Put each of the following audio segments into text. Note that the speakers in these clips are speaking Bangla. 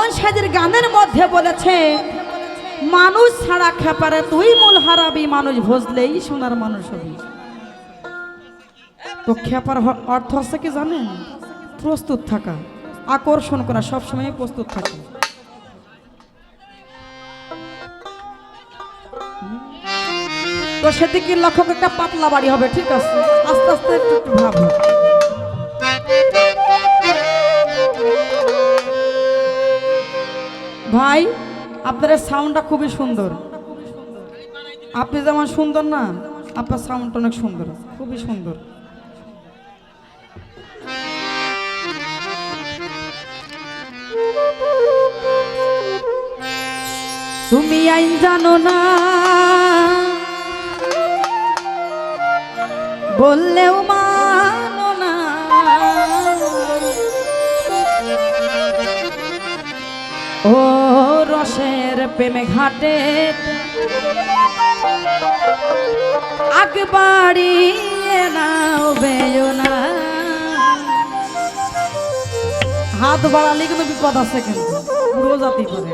লালন সাহের গানের মধ্যে বলেছে, মানুষ ছাড়া খেপারে তুই মূল হারাবি, মানুষ ভজলেই সোনার মানুষ হবি। তো খেপার অর্থ হচ্ছে কি জানেন? প্রস্তুত থাকা, আকর্ষণ করা সবসময় প্রস্তুত থাকা। তো সেদিকে লক্ষ্য একটা পাতলা বাড়ি হবে, ঠিক আছে? আস্তে আস্তে একটু ভাবো। ভাই, আপনার সাউন্ডটা খুবই সুন্দর। আপনি যেমন সুন্দর না, আপনার সাউন্ডটা অনেক সুন্দর, খুবই সুন্দর। তুমি আইন জানো না, বললেও মানো রসের প্রেমে ঘাটে আগ বাড়িয়ে নাও বেও না হাত বাড়ালে কিন্তু বিপদ আছে কিন্তু। পুরো জাতি করে।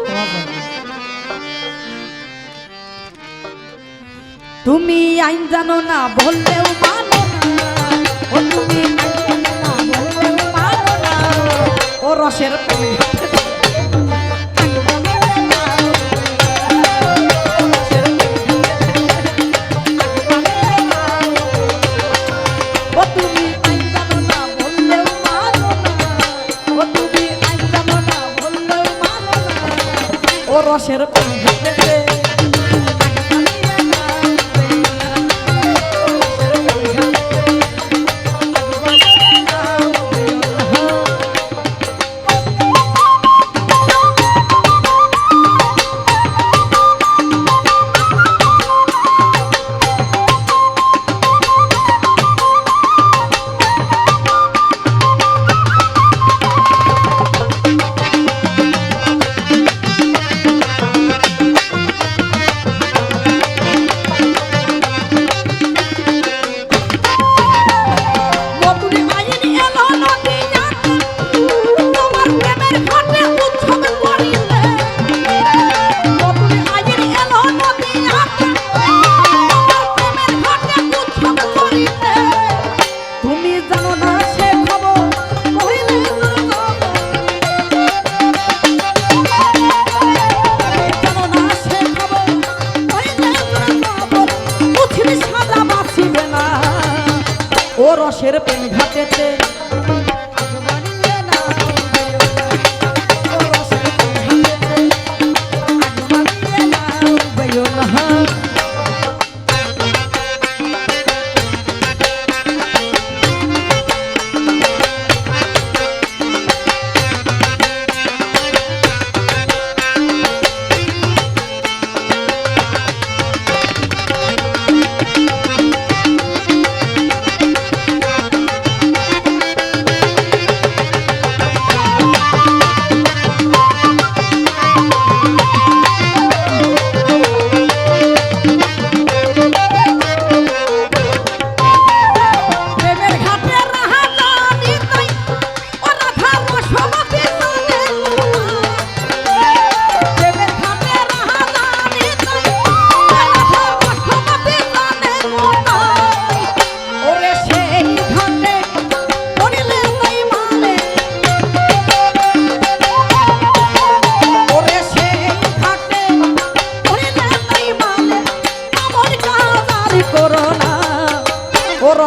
তুমি আইন জানো না, বললেও মানো না। ও তুমি ও রসের প্রেমে। ও রসের প্রেমে রসের প্রেম ঘাটেতে।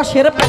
ও